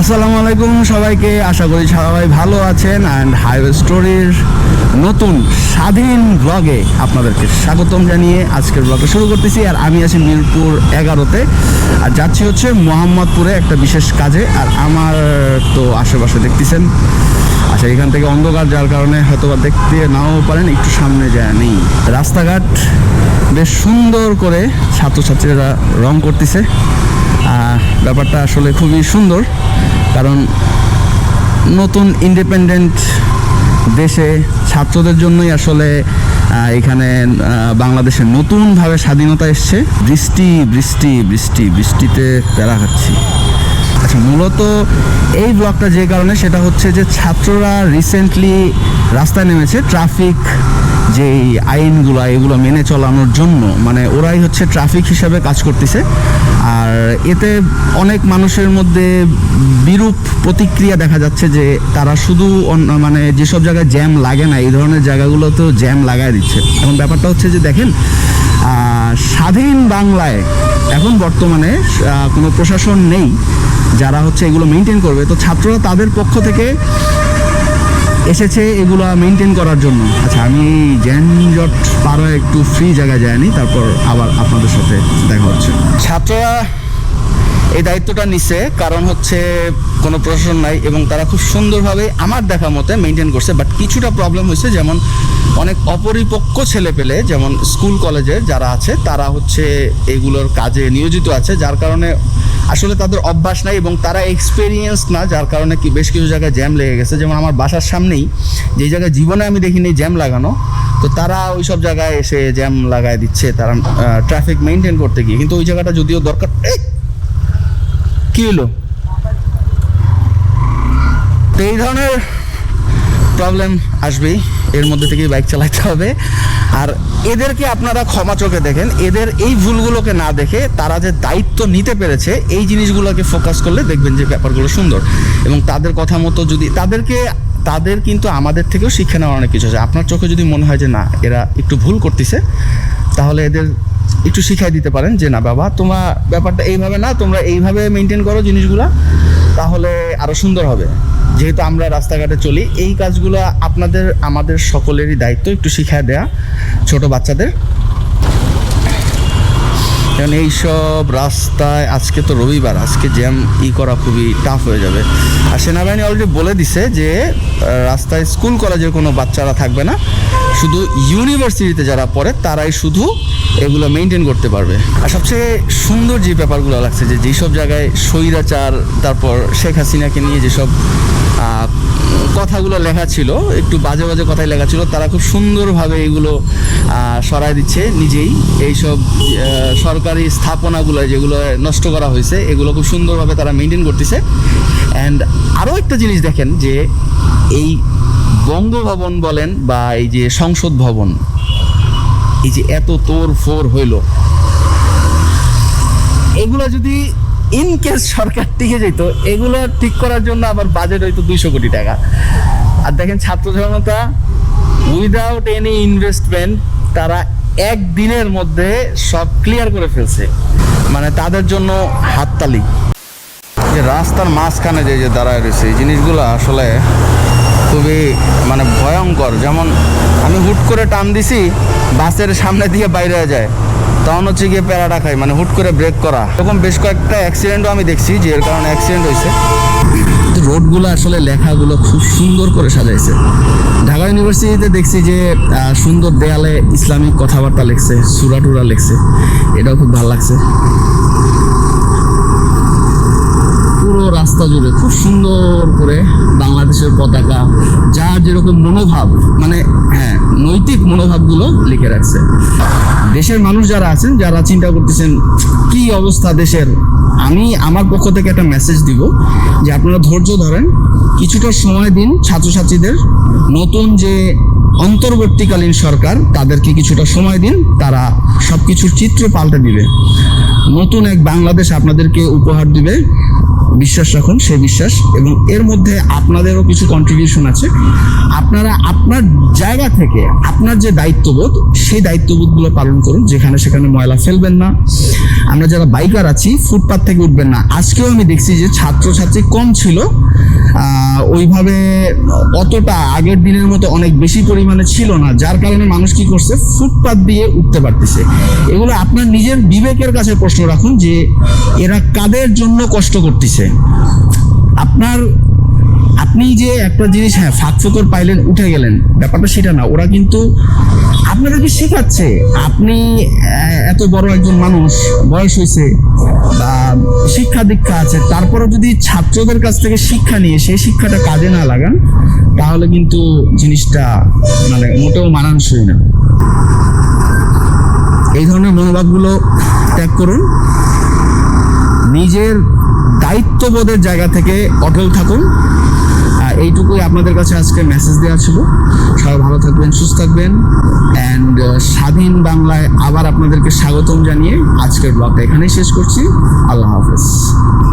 আসসালামু আলাইকুম সবাইকে। আশা করি সবাই ভালো আছেন। অ্যান্ড হাইওয়ে স্টোরির নতুন স্বাধীন ব্লগে আপনাদেরকে স্বাগতম জানিয়ে আজকের ব্লগে শুরু করতেছি। আর আমি আছি মিরপুর এগারোতে। আর যাচ্ছি হচ্ছে মোহাম্মদপুরে একটা বিশেষ কাজে। আর আমার তো আশেপাশে দেখতেছেন আচ্ছা এখান থেকে অন্ধকার, যার কারণে হয়তো বা দেখতে নাও পারেন, একটু সামনে যায় নেই। রাস্তাঘাট বেশ সুন্দর করে ছাত্রছাত্রীরা রং করতেছে। ব্যাপারটা আসলে খুবই সুন্দর, কারণ নতুন ইন্ডিপেন্ডেন্ট দেশে ছাত্রদের জন্যই আসলে এখানে বাংলাদেশে নতুনভাবে স্বাধীনতা এসছে। বৃষ্টি বৃষ্টি বৃষ্টি, বৃষ্টিতে প্যারা খাচ্ছি। আচ্ছা মূলত এই ব্লগটা যে কারণে, সেটা হচ্ছে যে ছাত্ররা রিসেন্টলি রাস্তায় নেমেছে ট্রাফিক যেই আইনগুলো, এগুলো মেনে চলানোর জন্য মানে ওরাই হচ্ছে ট্রাফিক হিসাবে কাজ করতেছে। আর এতে অনেক মানুষের মধ্যে বিরূপ প্রতিক্রিয়া দেখা যাচ্ছে যে তারা শুধু মানে যেসব জায়গায় জ্যাম লাগে না, এই ধরনের জায়গাগুলোতেও জ্যাম লাগায় দিচ্ছে। এখন ব্যাপারটা হচ্ছে যে দেখেন স্বাধীন বাংলায় এখন বর্তমানে কোনো প্রশাসন নেই, যারা হচ্ছে এগুলো মেনটেন করবে। তো ছাত্ররা তাদের পক্ষ থেকে এসেছে এগুলো মেনটেন করার জন্য। আচ্ছা আমি জ্যানজট পারো একটু ফ্রি জায়গায় যায়নি, তারপর আবার আপনাদের সাথে দেখা হচ্ছে। ছাত্ররা এই দায়িত্বটা নিছে, কারণ হচ্ছে কোনো প্রশাসন নাই এবং তারা খুব সুন্দরভাবে আমার দেখা মতে মেনটেন করছে বাট কিছুটা প্রবলেম হয়েছে, যেমন অনেক অপরিপক্ক ছেলে পেলে, যেমন স্কুল কলেজের যারা আছে, তারা হচ্ছে এগুলোর কাজে নিয়োজিত আছে, যার কারণে আসলে তাদের অভ্যাস নাই এবং তারা এক্সপেরিয়েন্স না, যার কারণে কি বেশ কিছু জায়গায় জ্যাম লেগে গেছে। যেমন আমার বাসার সামনেই যে জায়গায় জীবনে আমি দেখিনি জ্যাম লাগানো, তো তারা ওই সব জায়গায় এসে জ্যাম লাগায় দিচ্ছে তারা ট্রাফিক মেনটেন করতে গিয়ে। কিন্তু ওই জায়গাটা যদিও দরকার! কি হলো তো এই ধরনের প্রবলেম আসবেই। এর মধ্যে থেকেই বাইক চালাতে হবে। আর এদেরকে আপনারা ক্ষমা চোখে দেখেন। এদের এই ভুলগুলোকে না দেখে তারা যে দায়িত্ব নিতে পেরেছে, এই জিনিসগুলোকে ফোকাস করলে দেখবেন যে ব্যাপারগুলো সুন্দর। এবং তাদের কথা মতো যদি তাদেরকে, তাদের কিন্তু আমাদের থেকেও শিক্ষা নেওয়ার অনেক কিছু আছে। আপনার চোখে যদি মনে হয় যে না, এরা একটু ভুল করতেছে, তাহলে এদের একটু শিখাই দিতে পারেন যে, না বাবা তোমার ব্যাপারটা এইভাবে না, তোমরা এইভাবে মেনটেন করো জিনিসগুলা, তাহলে আরও সুন্দর হবে। যেহেতু আমরা রাস্তাঘাটে চলি, এই কাজগুলো আপনাদের, আমাদের সকলেরই দায়িত্ব একটু শিখায় দেয়া ছোট বাচ্চাদের। কারণ এইসব রাস্তায় আজকে তো রবিবার, আজকে জ্যাম ই করা খুবই টাফ হয়ে যাবে। আর সেনাবাহিনী অলরেডি বলে দিছে যে রাস্তায় স্কুল কলেজের কোনো বাচ্চারা থাকবে না। শুধু ইউনিভার্সিটিতে যারা পড়ে, তারাই শুধু এগুলো মেনটেন করতে পারবে। আর সবচেয়ে সুন্দর যে ব্যাপারগুলো লাগছে, যে যেসব জায়গায় স্বৈরাচার, তারপর শেখ হাসিনাকে নিয়ে যেসব কথাগুলো লেখা ছিল, একটু বাজে বাজে কথাই লেখা ছিল, তারা খুব সুন্দরভাবে এগুলো সরায় দিচ্ছে নিজেই। এইসব সরকারি স্থাপনাগুলো যেগুলো নষ্ট করা হয়েছে, এগুলো খুব সুন্দরভাবে তারা মেনটেন করতেছে। অ্যান্ড আরও একটা জিনিস দেখেন যে, এই বঙ্গভবন বলেন বা এই যে সংসদ ভবন, এই যে এত তোর ফোর হইল, এগুলো যদি ইন কেস সরকার টিকে যেত, এগুলো ঠিক করার জন্য আবার বাজেট হয়তো দুইশো কোটি টাকা। আর দেখেন ছাত্র জনতা উইদাউট এনি ইনভেস্টমেন্ট তারা একদিনের মধ্যে সব ক্লিয়ার করে ফেলছে। মানে তাদের জন্য হাততালি। যে রাস্তার মাঝখানে যে যে দাঁড়ায় রয়েছে, এই জিনিসগুলো আসলে খুবই মানে ভয়ঙ্কর। যেমন আমি হুট করে টান দিছি, বাসের সামনে দিয়ে বাইরে যায়। তখন হচ্ছে গিয়ে প্যারাটা খাই মানে হুট করে ব্রেক করা। এরকম বেশ কয়েকটা অ্যাক্সিডেন্টও আমি দেখছি, যে এর কারণে অ্যাক্সিডেন্ট হয়েছে। রোডগুলো আসলে লেখাগুলো খুব সুন্দর করে সাজাইছে। ঢাকা ইউনিভার্সিটিতে দেখছি যে সুন্দর দেয়ালে ইসলামিক কথাবার্তা লেখছে, সুরাটুরা লিখছে। এটাও খুব ভালো লাগছে। পুরো রাস্তা জুড়ে খুব সুন্দর করে বাংলাদেশের পতাকা, যার যেরকম মনোভাব মানে হ্যাঁ নৈতিক মনোভাবগুলো লিখে রাখছে। দেশের মানুষ যারা আছেন, যারা চিন্তা করতেছেন, কি অবস্থা দেশের, আমি আমার পক্ষ থেকে একটা মেসেজ দিব যে আপনারা ধৈর্য ধরেন, কিছুটা সময় দিন ছাত্রছাত্রীদের, নতুন যে অন্তর্বর্তীকালীন সরকার, তাদেরকে কিছুটা সময় দিন, তারা সবকিছুর চিত্র পাল্টে দিবে। নতুন এক বাংলাদেশ আপনাদেরকে উপহার দিবে। বিশ্বাস রাখুন সেই বিশ্বাস। এবং এর মধ্যে আপনাদেরও কিছু কন্ট্রিবিউশন আছে। আপনারা আপনার জায়গা থেকে আপনার যে দায়িত্ববোধ, সেই দায়িত্ববোধগুলো পালন করুন। যেখানে সেখানে ময়লা ফেলবেন না। আমরা যারা বাইকার আছি ফুটপাথ থেকে উঠবেন না। আজকেও আমি দেখছি যে ছাত্রছাত্রী কম ছিল। ওইভাবে অতটা আগের দিনের মতো অনেক বেশি পরিমাণে ছিল না। যার কারণে মানুষ কি করছে? ফুটপাথ দিয়ে উঠতে পারতেছে। এগুলো আপনার নিজের বিবেকের কাছে প্রশ্ন রাখুন যে এরা কাদের জন্য কষ্ট করতেছে? আপনার, আপনি যে একটা জিনিস হ্যাঁ ফাঁক ফোকর পাইলেন, উঠে গেলেন, ব্যাপারটা সেটা না। ওরা কিন্তু আপনাদেরকে শেখাচ্ছে, আপনি এত বড় একজন মানুষ, বয়স হয়েছে, বা শিক্ষা দীক্ষা আছে তারপরে যদি ছাত্রদের কাছ থেকে শিক্ষা নিয়ে সেই শিক্ষাটা কাজে না লাগান, তাহলে কিন্তু জিনিসটা মানে মোটেও মানানসই না। এই ধরনের মনোভাবগুলো ত্যাগ করুন। নিজের দায়িত্ববোধের জায়গা থেকে অটল থাকুন। এইটুকুই আপনাদের কাছে আজকে মেসেজ দেওয়া ছিল। সবাই ভালো থাকবেন, সুস্থ থাকবেন। অ্যান্ড স্বাধীন বাংলায় আবার আপনাদেরকে স্বাগতম জানিয়ে আজকের ব্লগটা এখানেই শেষ করছি। আল্লাহ হাফেজ।